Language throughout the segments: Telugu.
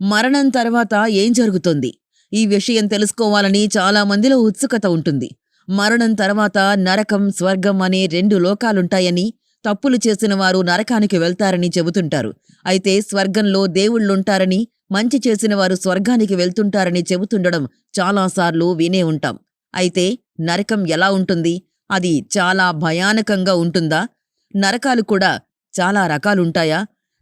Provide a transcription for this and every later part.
మరణం తర్వాత ఏం జరుగుతుంది? ఈ విషయం తెలుసుకోవాలని చాలా మందిలో ఉత్సుకత ఉంటుంది. మరణం తర్వాత నరకం స్వర్గం అనే రెండు లోకాలుంటాయని తప్పులు చేసిన వారు నరకానికి వెళ్తారని చెబుతుంటారు. అయితే స్వర్గంలో దేవుళ్ళుంటారని మంచి చేసిన వారు స్వర్గానికి వెళ్తుంటారని చెబుతుండడం చాలాసార్లు వినే ఉంటాం. అయితే నరకం ఎలా ఉంటుంది? అది చాలా భయానకంగా ఉంటుందా? నరకాలు కూడా చాలా రకాలుంటాయా?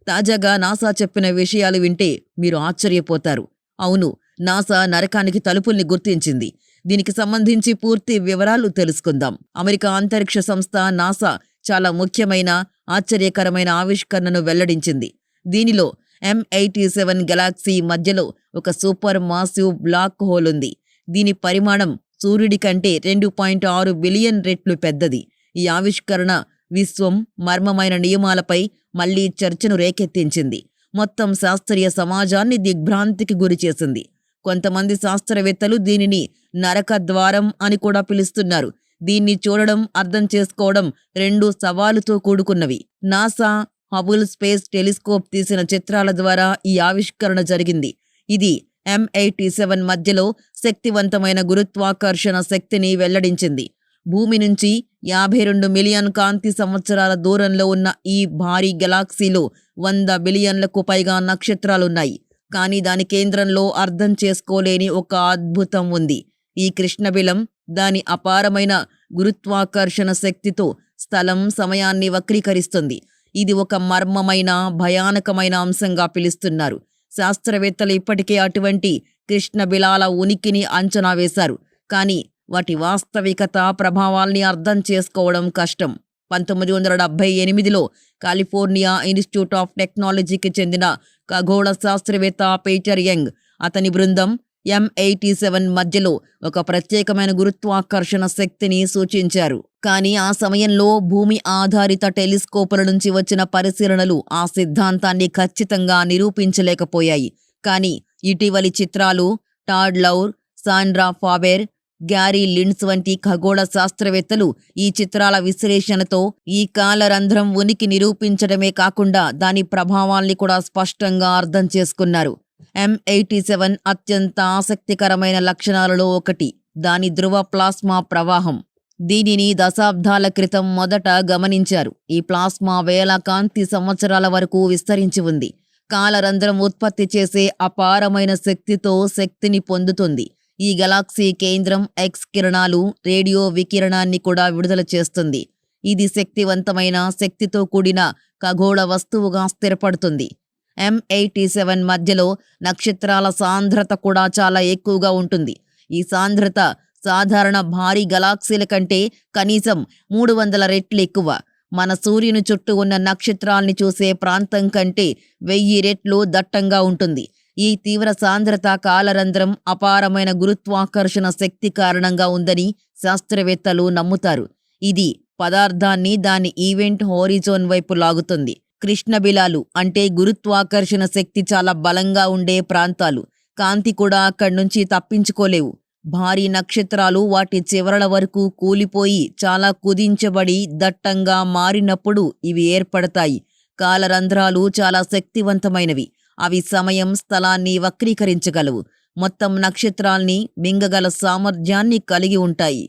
తాజాగా నాసా చెప్పిన విషయాలు వింటే మీరు ఆశ్చర్యపోతారు. అవును నాసా నరకానికి తలుపుల్ని గుర్తించింది. దీనికి సంబంధించి పూర్తి వివరాలు తెలుసుకుందాం. అమెరికా అంతరిక్ష సంస్థ నాసా చాలా ముఖ్యమైన ఆశ్చర్యకరమైన ఆవిష్కరణను వెల్లడించింది. దీనిలో ఎం ఎయిటీ సెవెన్ గెలాక్సీ మధ్యలో ఒక సూపర్ మాసివ్ బ్లాక్ హోల్ ఉంది. దీని పరిమాణం సూర్యుడి కంటే రెండు పాయింట్ ఆరు బిలియన్ రెట్లు పెద్దది. ఈ ఆవిష్కరణ విశ్వం మర్మమైన నియమాలపై మళ్ళీ చర్చను రేకెత్తించింది. మొత్తం శాస్త్రీయ సమాజాన్ని దిగ్భ్రాంతికి గురిచేసింది కొంతమంది శాస్త్రవేత్తలు దీనిని నరక ద్వారం అని కూడా పిలుస్తున్నారు. దీన్ని చూడడం అర్థం చేసుకోవడం రెండు సవాలుతో కూడుకున్నవి. నాసా హబుల్ స్పేస్ టెలిస్కోప్ తీసిన చిత్రాల ద్వారా ఈ ఆవిష్కరణ జరిగింది. ఇది ఎం ఎయిటీ సెవెన్ మధ్యలో శక్తివంతమైన గురుత్వాకర్షణ శక్తిని వెల్లడించింది. భూమి నుంచి యాభై రెండు మిలియన్ కాంతి సంవత్సరాల దూరంలో ఉన్న ఈ భారీ గెలాక్సీలో వంద బిలియన్లకు పైగా నక్షత్రాలున్నాయి. కానీ దాని కేంద్రంలో అర్థం చేసుకోలేని ఒక అద్భుతం ఉంది. ఈ కృష్ణబిలం దాని అపారమైన గురుత్వాకర్షణ శక్తితో స్థలం సమయాన్ని వక్రీకరిస్తుంది. ఇది ఒక మర్మమైన భయానకమైన అంశంగా పిలుస్తున్నారు. శాస్త్రవేత్తలు ఇప్పటికే అటువంటి కృష్ణబిలాల ఉనికిని అంచనా వేశారు. కానీ వాటి వాస్తవికత ప్రభావాల్ని అర్థం చేసుకోవడం కష్టం. పంతొమ్మిది వందల డెబ్బై ఎనిమిదిలో కాలిఫోర్నియా ఇన్స్టిట్యూట్ ఆఫ్ టెక్నాలజీకి చెందిన ఖగోళ శాస్త్రవేత్త పీటర్ యంగ్. అతని బృందం ఎం ఎయిటీ సెవెన్ మధ్యలో ఒక ప్రత్యేకమైన గురుత్వాకర్షణ శక్తిని సూచించారు. కానీ ఆ సమయంలో భూమి ఆధారిత టెలిస్కోపుల నుంచి వచ్చిన పరిశీలనలు ఆ సిద్ధాంతాన్ని ఖచ్చితంగా నిరూపించలేకపోయాయి. కానీ ఇటీవలి చిత్రాలు టాడ్ లౌర్ సాండ్రా ఫాబెర్ గ్యారీ లిండ్స్ వంటి ఖగోళ శాస్త్రవేత్తలు ఈ చిత్రాల విశ్లేషణతో ఈ కాలరంధ్రం ఉనికి నిరూపించడమే కాకుండా దాని ప్రభావాల్ని కూడా స్పష్టంగా అర్థం చేసుకున్నారు. ఎం ఎయిటీ సెవెన్ అత్యంత ఆసక్తికరమైన లక్షణాలలో ఒకటి దాని ధృవ ప్లాస్మా ప్రవాహం. దీనిని దశాబ్దాల క్రితం మొదట గమనించారు. ఈ ప్లాస్మా వేల కాంతి సంవత్సరాల వరకు విస్తరించి ఉంది. కాలరంధ్రం ఉత్పత్తి చేసే అపారమైన శక్తితో శక్తిని పొందుతుంది. ఈ గెలాక్సీ కేంద్రం ఎక్స్ కిరణాలు రేడియో వికిరణాన్ని కూడా విడుదల చేస్తుంది. ఇది శక్తివంతమైన శక్తితో కూడిన ఖగోళ వస్తువుగా స్థిరపడుతుంది. ఎం ఎయిటీ సెవెన్ మధ్యలో నక్షత్రాల సాంద్రత కూడా చాలా ఎక్కువగా ఉంటుంది. ఈ సాంద్రత సాధారణ భారీ గెలాక్సీల కంటే కనీసం మూడు వందల రెట్లు ఎక్కువ. మన సూర్యుని చుట్టూ ఉన్న నక్షత్రాల్ని చూసే ప్రాంతం కంటే వెయ్యి రెట్లు దట్టంగా ఉంటుంది. ఈ తీవ్ర సాంద్రత కాలరంధ్రం అపారమైన గురుత్వాకర్షణ శక్తి కారణంగా ఉందని శాస్త్రవేత్తలు నమ్ముతారు. ఇది పదార్థాన్ని దాని ఈవెంట్ హోరిజోన్ వైపు లాగుతుంది. కృష్ణబిలాలు అంటే గురుత్వాకర్షణ శక్తి చాలా బలంగా ఉండే ప్రాంతాలు. కాంతి కూడా అక్కడి నుంచి తప్పించుకోలేవు. భారీ నక్షత్రాలు వాటి చివరల వరకు కూలిపోయి చాలా కుదించబడి దట్టంగా మారినప్పుడు ఇవి ఏర్పడతాయి. కాలరంధ్రాలు చాలా శక్తివంతమైనవి. అవి సమయం స్థలాన్ని వక్రీకరించగలవు. మొత్తం నక్షత్రాల్ని మింగగల సామర్థ్యాన్ని కలిగి ఉంటాయి.